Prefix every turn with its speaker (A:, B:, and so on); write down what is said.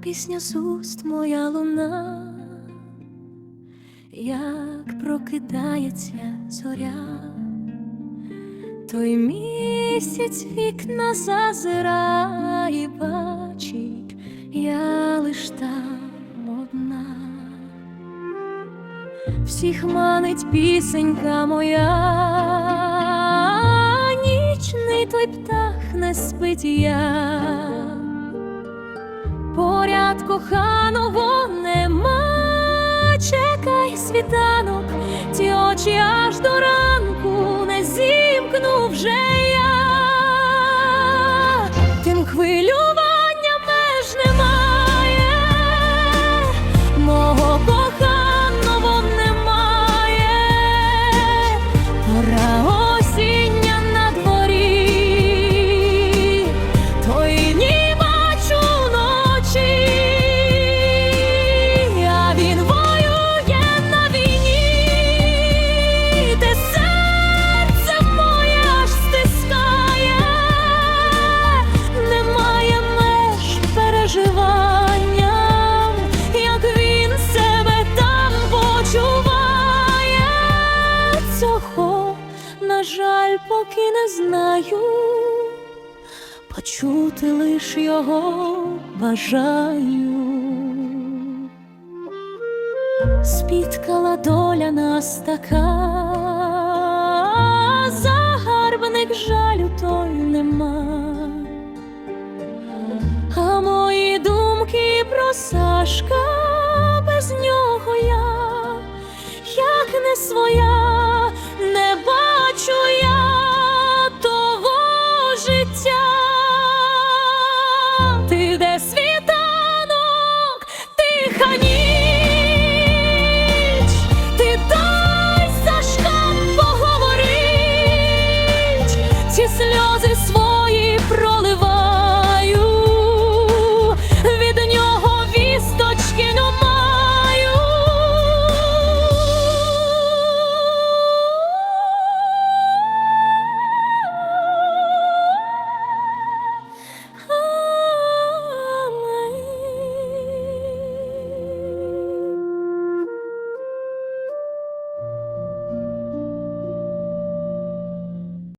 A: пісня з уст моя луна, як прокидається зоря, той місяць вікна зазирає, бачить, я лиш там одна. Всіх манить пісенька моя, нічний той птах не спить я. Поряд коханого нема, чекай світанок, ті очі аж до ранку не зімкну вже я, тим хвилювання переживанням, як він себе там почуває. Цього, на жаль, поки не знаю. Почути лиш його бажаю. Спіткала доля нас така, Сашка